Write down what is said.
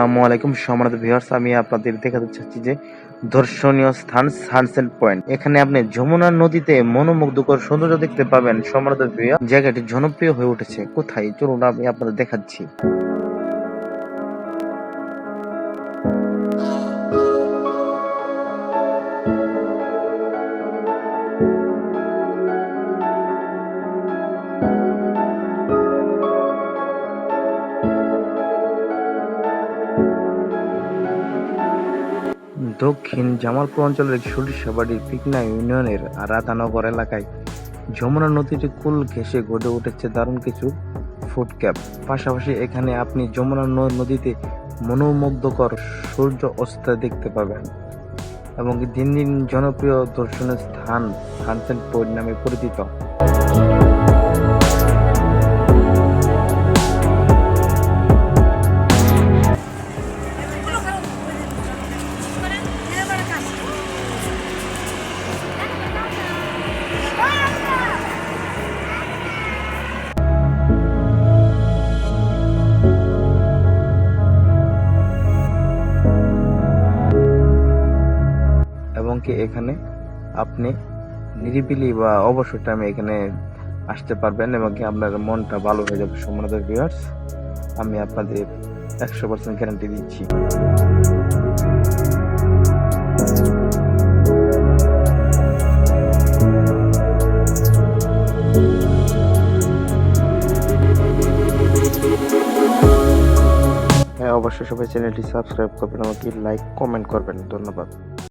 আসসালামু আলাইকুম সম্মানিত ভিউয়ার্স, আমি আপনাদের দেখাতে চাচ্ছি যে দর্শনীয় স্থান সানসেট পয়েন্ট এখানে আপনি যমুনা নদীতে মনোমুগ্ধকর সৌন্দর্য দেখতে পাবেন সম্মানিত ভিউয়ার জায়গাটি জনপ্রিয় হয়ে উঠেছে। কোথায়? চলুন আমি আপনাদের দেখাচ্ছি। দক্ষিণ জামালপুর অঞ্চলের সরিষাবাড়ির পিকনা ইউনিয়নের রাধানগর এলাকায় যমুনা নদীটি কুল ঘেঁষে গড়ে উঠেছে দারুণ কিছু ফুড ক্যাপ পাশাপাশি এখানে আপনি যমুনা নদীতে মনোমুগ্ধকর সূর্য অস্ত দেখতে পাবেন এবং দিন দিন জনপ্রিয় দর্শনীয় স্থান সানসেট পয়েন্ট নামে পরিচিত। কি এখানে আপনি নিরিবিলি বা অবসর টাইমে এখানে আসতে পারবেন এবং কি আপনার মনটা ভালো হয়ে যাবে। সম্মানিত ভিউয়ার্স আমি আপনাদের একশো পার্সেন্ট গ্যারান্টি দিচ্ছি। হ্যাঁ অবশ্যই সবাই চ্যানেলটি সাবস্ক্রাইব করবেন আমাকে লাইক কমেন্ট করবেন। ধন্যবাদ।